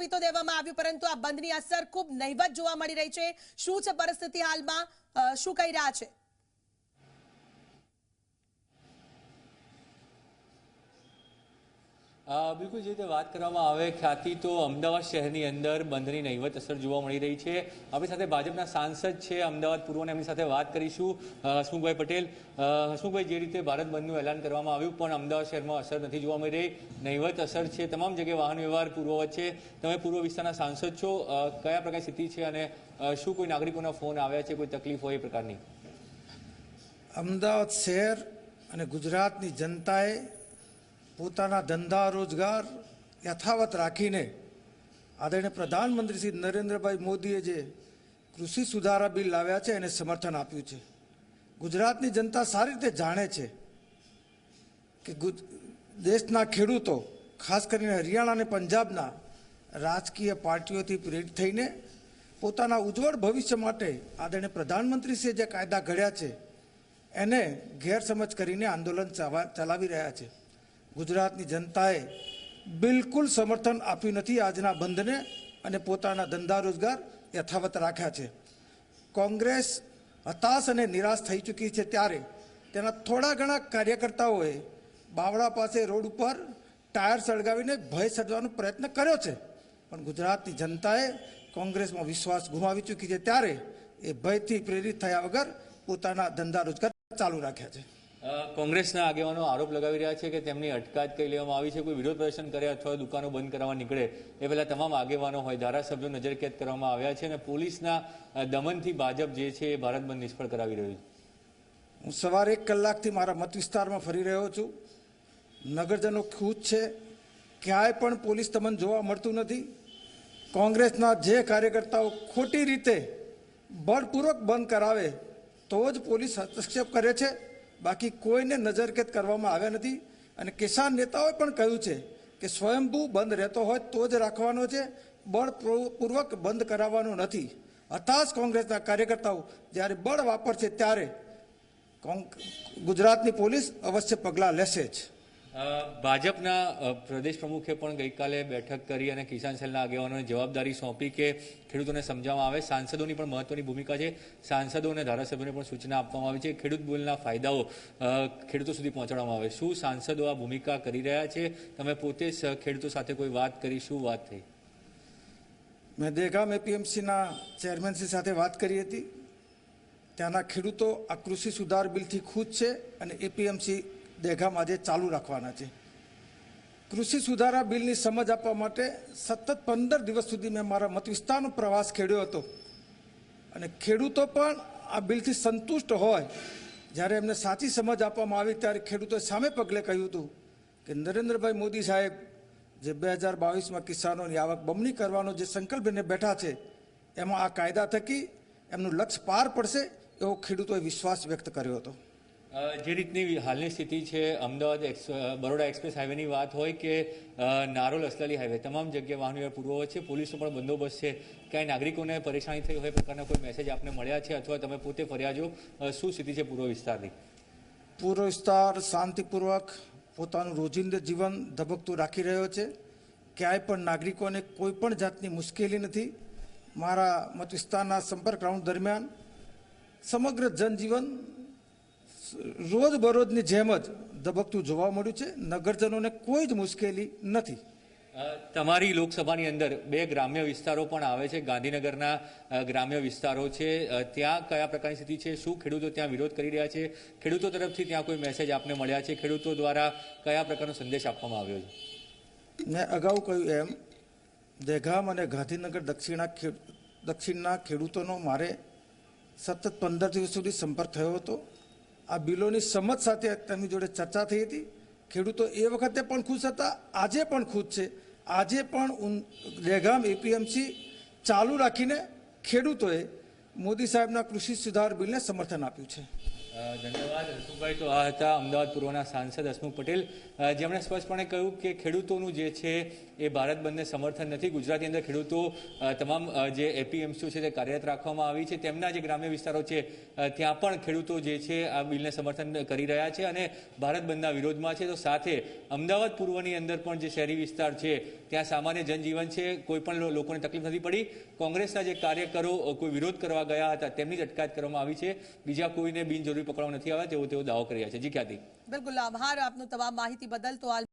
આપી દેવામાં આવ્યું, પરંતુ આ બંધની અસર ખૂબ નહીવત જોવા મળી રહી છે. શું છે પરિસ્થિતિ હાલમાં? શું કહી રહ્યા છે? બિલકુલ જે રીતે વાત કરવામાં આવે, ખ્યાતિ તો અમદાવાદ શહેરની અંદર બંધની નહીવત અસર જોવા મળી રહી છે. આપણી સાથે ભાજપના સાંસદ છે, અમદાવાદ પૂર્વને એમની સાથે વાત કરીશું. હસમુખભાઈ પટેલ હસમુખભાઈ, જે રીતે ભારત બંધનું એલાન કરવામાં આવ્યું, પણ અમદાવાદ શહેરમાં અસર નથી જોવા મળી રહી. નહીવત અસર છે, તમામ જગ્યાએ વાહન વ્યવહાર પૂર્વ છે તમે પૂર્વ વિસ્તારના સાંસદ છો. કયા પ્રકારની સ્થિતિ છે અને શું કોઈ નાગરિકોના ફોન આવ્યા છે, કોઈ તકલીફ હોય એ પ્રકારની? અમદાવાદ શહેર અને ગુજરાતની જનતાએ પોતાના ધંધા રોજગાર યથાવત રાખીને આદરણીય પ્રધાનમંત્રી શ્રી નરેન્દ્રભાઈ મોદીએ જે કૃષિ સુધારા બિલ લાવ્યા છે એને સમર્થન આપ્યું છે. ગુજરાતની જનતા સારી રીતે જાણે છે કે ગુજ- દેશના ખેડૂતો, ખાસ કરીને હરિયાણા અને પંજાબના રાજકીય પાર્ટીઓથી પ્રેરિત થઈને પોતાના ઉજ્જવળ ભવિષ્ય માટે આદરણીય પ્રધાનમંત્રીશ્રીએ જે કાયદા ઘડ્યા છે, એને ગેરસમજ કરીને આંદોલન ચલાવી રહ્યા છે. ગુજરાતની જનતાએ બિલકુલ સમર્થન આપ્યું નથી આજના બંધને અને પોતાના ધંધા રોજગાર યથાવત રાખ્યા છે. કોંગ્રેસ હતાશ અને નિરાશ થઈ ચૂકી છે ત્યારે તેના થોડા ઘણા કાર્યકર્તાઓએ બાવળા પાસે રોડ ઉપર ટાયર સળગાવીને ભય સર્જવાનો પ્રયત્ન કર્યો છે. પણ ગુજરાતની જનતાએ કોંગ્રેસમાં વિશ્વાસ ગુમાવી ચૂકી છે ત્યારે એ ભયથી પ્રેરિત થયા વગર પોતાના ધંધા રોજગાર ચાલુ રાખ્યા છે. કોંગ્રેસના આગેવાનો આરોપ લગાવી રહ્યા છે કે તેમની અટકાયત કરી લેવામાં આવી છે, કોઈ વિરોધ પ્રદર્શન કરે અથવા દુકાનો બંધ કરવા નીકળે, એ પહેલા તમામ આગેવાનો હોય, ધારાસભ્યો નજરકેદ કરવામાં આવ્યા છે અને પોલીસના દમનથી ભાજપ જે છે એ ભારત બંધ નિષ્ફળ કરાવી રહ્યું છે. હું સવારે એક કલાકથી મારા મત વિસ્તારમાં ફરી રહ્યો છું. નગરજનો ખુશ છે. ક્યાંય પણ પોલીસ દમન જોવા મળતું નથી. કોંગ્રેસના જે કાર્યકર્તાઓ ખોટી રીતે બળપૂર્વક બંધ કરાવે, તો જ પોલીસ હસ્તક્ષેપ કરે છે. બાકી કોઈને નજરકેદ કરવામાં આવ્યા નથી. અને કિસાન નેતાઓએ પણ કહ્યું છે કે સ્વયંભૂ બંધ રહેતો હોય તો જ રાખવાનો છે. બળપૂર્વક બંધ કરાવવાનો નથી. હતાશ કોંગ્રેસના કાર્યકર્તાઓ, જ્યારે બળ વાપરશે ત્યારે ગુજરાતની પોલીસ અવશ્ય પગલાં લેશે જ. ભાજપના પ્રદેશ પ્રમુખે પણ ગઈકાલે બેઠક કરી અને કિસાન સેલના આગેવાનોને જવાબદારી સોંપી કે ખેડૂતોને સમજાવવામાં આવે. સાંસદોની પણ મહત્વની ભૂમિકા છે. સાંસદો અને ધારાસભ્યોને પણ સૂચના આપવામાં આવી છે. ખેડૂત બિલના ફાયદાઓ ખેડૂતો સુધી પહોંચાડવામાં આવે. શું સાંસદો આ ભૂમિકા કરી રહ્યા છે? તમે પોતે ખેડૂતો સાથે કોઈ વાત કરી? શું વાત થઈ? મેં દેગામ એપીએમસીના ચેરમેનશ્રી સાથે વાત કરી હતી. ત્યાંના ખેડૂતો આ કૃષિ સુધાર બિલથી ખુશ છે અને એપીએમસી દેગામ આજે ચાલુ રાખવાના છે. કૃષિ સુધારા બિલની સમજ આપવા માટે સતત પંદર દિવસ સુધી મેં મારા મત વિસ્તારનો પ્રવાસ ખેડ્યો હતો. અને ખેડૂતો પણ આ બિલથી સંતુષ્ટ હોય. જ્યારે એમને સાચી સમજ આપવામાં આવી ત્યારે ખેડૂતોએ સામે પગલે કહ્યું હતું કે, નરેન્દ્રભાઈ મોદી સાહેબ, જે બે હજાર બાવીસમાં કિસાનોની આવક બમણી કરવાનો જે સંકલ્પ લઈને બેઠા છે, એમાં આ કાયદા થકી એમનું લક્ષ્ય પાર પડશે એવો ખેડૂતોએ વિશ્વાસ વ્યક્ત કર્યો હતો. જે રીતની હાલની સ્થિતિ છે, અમદાવાદ બરોડા એક્સપ્રેસ હાઈવેની વાત હોય કે નારોલ અસલાલી હાઈવે, તમામ જગ્યાએ વાહન વ્યવહાર પૂર્વ છે, પોલીસનો પણ બંદોબસ્ત છે. ક્યાંય નાગરિકોને પરેશાની થઈ હોય, પ્રકારના કોઈ મેસેજ આપને મળ્યા છે અથવા તમે પોતે ફર્યા છો શું સ્થિતિ છે પૂર્વ વિસ્તારની? પૂર્વ વિસ્તાર શાંતિપૂર્વક પોતાનું રોજિંદા જીવન ધબકતું રાખી રહ્યો છે. ક્યાંય પણ નાગરિકોને કોઈ પણ જાતની મુશ્કેલી નથી. મારા મત વિસ્તારના સંપર્ક રાઉન્ડ દરમિયાન સમગ્ર જનજીવન રોજ બરોજની જેમ જ ધબકતું જોવા મળ્યું છે. નગરજનોને કોઈ જ મુશ્કેલી નથી. તમારી લોકસભાની અંદર બે ગ્રામ્ય વિસ્તારો પણ આવે છે. ગાંધીનગરના ગ્રામ્ય વિસ્તારો છે. ત્યાં કયા પ્રકારની સ્થિતિ છે? શું ખેડૂતો ત્યાં વિરોધ કરી રહ્યા છે? ખેડૂતો તરફથી ત્યાં કોઈ મેસેજ આપને મળ્યા છે? ખેડૂતો દ્વારા કયા પ્રકારનો સંદેશ આપવામાં આવ્યો છે? મેં અગાઉ કહ્યું એમ દહેગામ અને ગાંધીનગર દક્ષિણા દક્ષિણના ખેડૂતોનો મારે સતત પંદર દિવસ સુધી સંપર્ક થયો હતો. આ બિલોની સમજ સાથે તેમની જોડે ચર્ચા થઈ હતી. ખેડૂતો એ વખતે પણ ખુશ હતા, આજે પણ ખુશ છે. આજે પણ દહેગામ એપીએમસી ચાલુ રાખીને ખેડૂતોએ મોદી સાહેબના કૃષિ સુધાર બિલને સમર્થન આપ્યું છે. ધન્યવાદ. હસમુખભાઈ તો આ હતા અમદાવાદ પૂર્વના સાંસદ હસમુખ પટેલ. જેમણે સ્પષ્ટપણે કહ્યું કે ખેડૂતોનું જે છે એ ભારત બંધને સમર્થન નથી. ગુજરાતની અંદર ખેડૂતો તમામ જે એપીએમસીઓ છે તે કાર્યરત રાખવામાં આવી છે. તેમના જે ગ્રામ્ય વિસ્તારો છે ત્યાં પણ ખેડૂતો જે છે આ બિલને સમર્થન કરી રહ્યા છે અને ભારત બંધના વિરોધમાં છે. તો સાથે અમદાવાદ પૂર્વની અંદર પણ જે શહેરી વિસ્તાર છે, ત્યાં સામાન્ય જનજીવન છે. કોઈ પણ લોકોને તકલીફ નથી પડી. કોંગ્રેસના જે કાર્યકરો કોઈ વિરોધ કરવા ગયા હતા, તેમની જ અટકાયત કરવામાં આવી છે. બીજા કોઈને બિનજરૂરી પકડવામાં નથી આવ્યા તેવો તેઓ દાવો કરી રહ્યા છે. જી ખ્યાતિ બિલકુલ, આભાર. આપનું તમામ માહિતી બદલ તો